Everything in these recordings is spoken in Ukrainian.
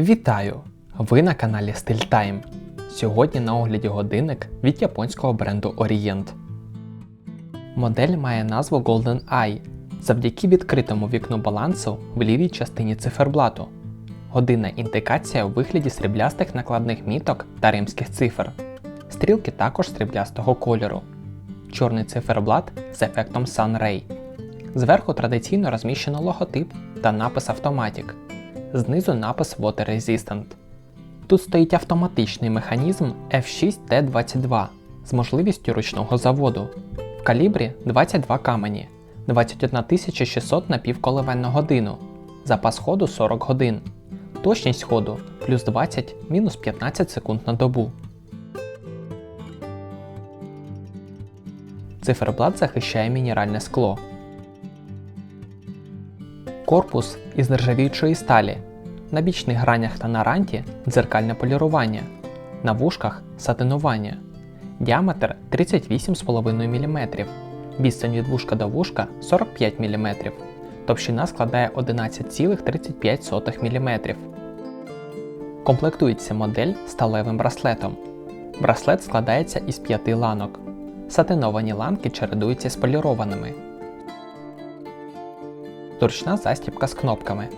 Вітаю! Ви на каналі StyleTime. Сьогодні на огляді годинник від японського бренду Orient. Модель має назву Golden Eye завдяки відкритому вікну балансу в лівій частині циферблату. Годинна індикація у вигляді сріблястих накладних міток та римських цифр. Стрілки також сріблястого кольору. Чорний циферблат з ефектом Sun Ray. Зверху традиційно розміщено логотип та напис Automatic. Знизу напис Water Resistant. Тут стоїть автоматичний механізм F6T22 з можливістю ручного заводу. В калібрі 22 камені, 21 600 напівколивень на годину, запас ходу 40 годин, точність ходу плюс 20 мінус 15 секунд на добу. Циферблат захищає мінеральне скло. Корпус із нержавіючої сталі. На бічних гранях та на ранті дзеркальне полірування. На вушках сатинування. Діаметр 38,5 мм. Відстань від вушка до вушка 45 мм. Товщина складає 11,35 мм. Комплектується модель сталевим браслетом. Браслет складається із п'яти ланок. Сатиновані ланки чередуються з полірованими. Зручна застібка з кнопками.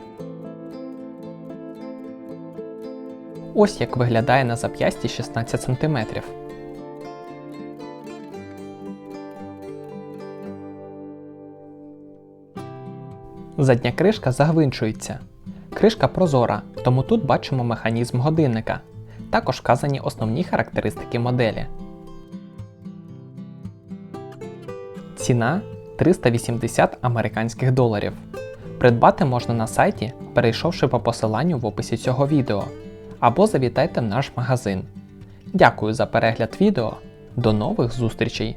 Ось як виглядає на зап'ясті 16 см. Задня кришка загвинчується. Кришка прозора, тому тут бачимо механізм годинника. Також вказані основні характеристики моделі. Ціна 380 американських доларів. Придбати можна на сайті, перейшовши по посиланню в описі цього відео, або завітайте в наш магазин. Дякую за перегляд відео. До нових зустрічей!